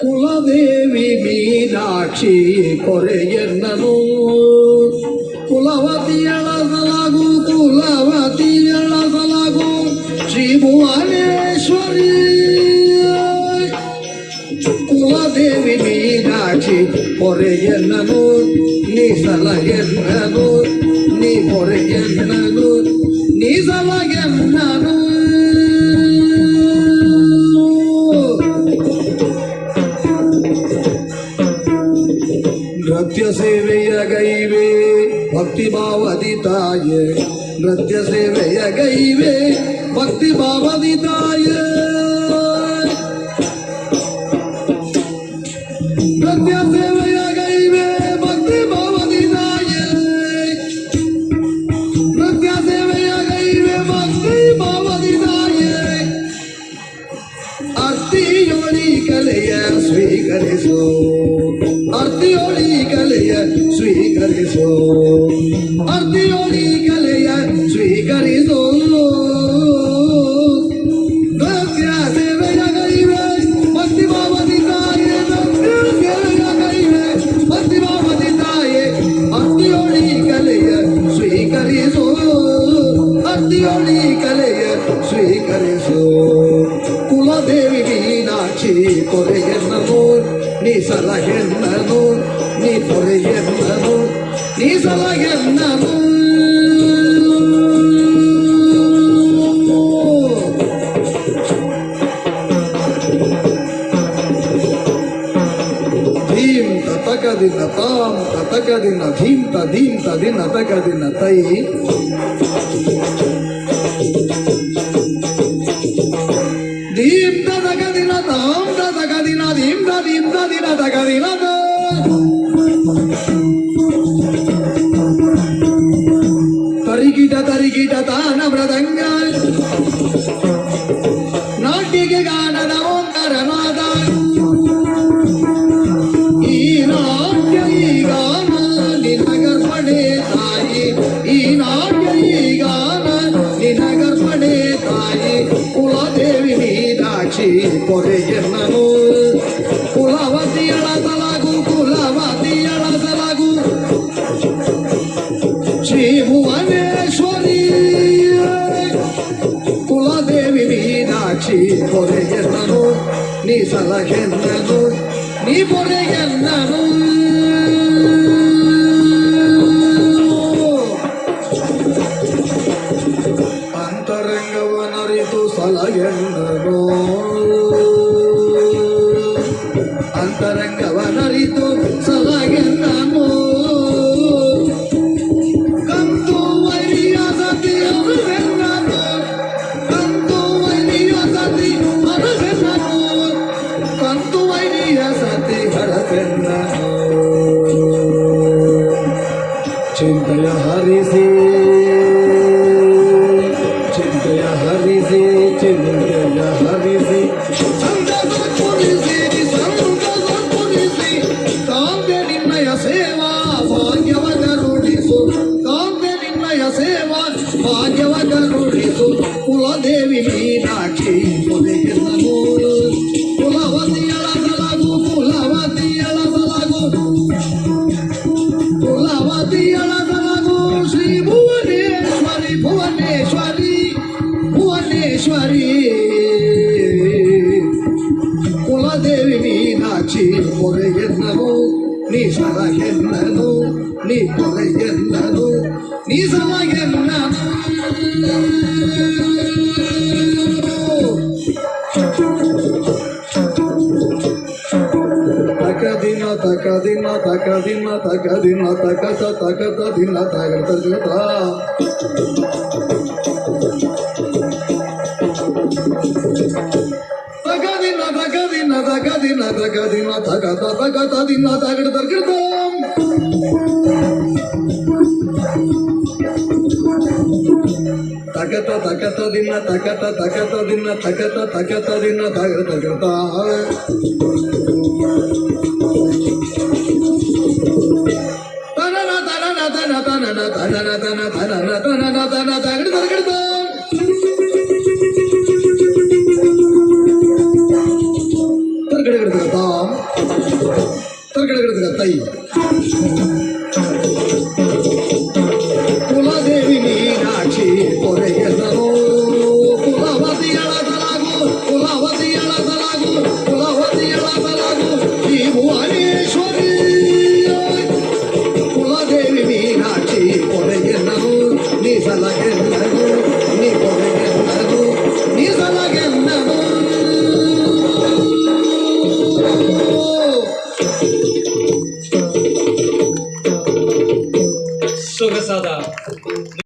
குலதேவி மீனாட்சி கொரையன்னோ குலவதி அழகலாகு குலவதி அழகலாகு ஸ்ரீ புவனேஸ்வரி குலதேவி மீனாட்சி பொறையன்னோ நீ சலகன்னோ நீ பொறையன்னோ நீ சல ನೃತ್ಯ ಸೇವೆಯ ಗೈವೆ ಭಕ್ತಿ ಭಾವದಿ ತಾಯೆ ನೃತ್ಯ ಸೇವೆಯ ಗೈವೆ ಭಕ್ತಿ ಭಾವದಿ ತಾಯೆ ಅರ್ತಿಯೊಳಿ ಕಲೆಯ ಸ್ವೀಕರಿಸು ಅರ್ತಿಯೊಳಿ ಕಲೆಯ ಸ್ವೀಕರಿಸು ನೃತ್ಯ ಸೇವೆಯ ಗೈವೆ ಭಕ್ತಿ ಭಾವದಿ ತಾಯೆ ನೃತ್ಯ ಸೇವೆಯ ಗೈವೆ ಭಕ್ತಿ ಭಾವದಿ ತಾಯೆ ಅರ್ತಿಯೊಳಿ ಕಲೆಯ ಸ್ವೀಕರಿಸು ಅರ್ತಿಯೊಳಿ ಕಲೆಯ ಸ್ವೀಕರಿಸು ಕುಲದೇವಿ ಮೀನಾಕ್ಷಿ ಕೊರೆಯನ್ನನು ನೀ ಸಲಹೆನ್ನನು నీ పొరయన్నము నీ సలయన్నము తతకదిన తాం తతకదిన ధీం తదీం తదిన తకదిన తై. దీం తదగదిన తాం తదగదిన ధీం తదీం తదిన తగదిన ತಾನ ಮೃದಂಗ ನಾಟಿಗೆ ಗಾನದ ಓಂಕರನಾದ ಈ ನಾಟ್ಯ ಈ ಗಾನ ನಿನಗರ್ಪಣೆ ತಾಯಿ. ಈ ನಾಟ್ಯ ಈ ಗಾನ ನಿನಗರ್ಪಣೆ ತಾಯಿ. ಕುಲದೇವಿ Meenakshi ಕೊರೆಯನ್ನನು. ಕುಲವತಿಯಳಸಲಾಗು sala gennaro ni pore gennaro Chintaya Harisi. నీ సల ఎన్నదు నీ పొగ ఎన్నదు నీ సమ ఎన్నదు తకదిన తకదిన తకదిన తకదిన తకత తకత దిన తగత జత తగదిన తగదిన తగదిన తగత తగత దిన తగడ ತಕತ ತಕತ ದಿನ ತಗಡ ತಗಡ ತಕತ ತಕತ ದಿನ ತಕತ ತಕತ ದಿನ ತಕತ ತಕತ 감사하다.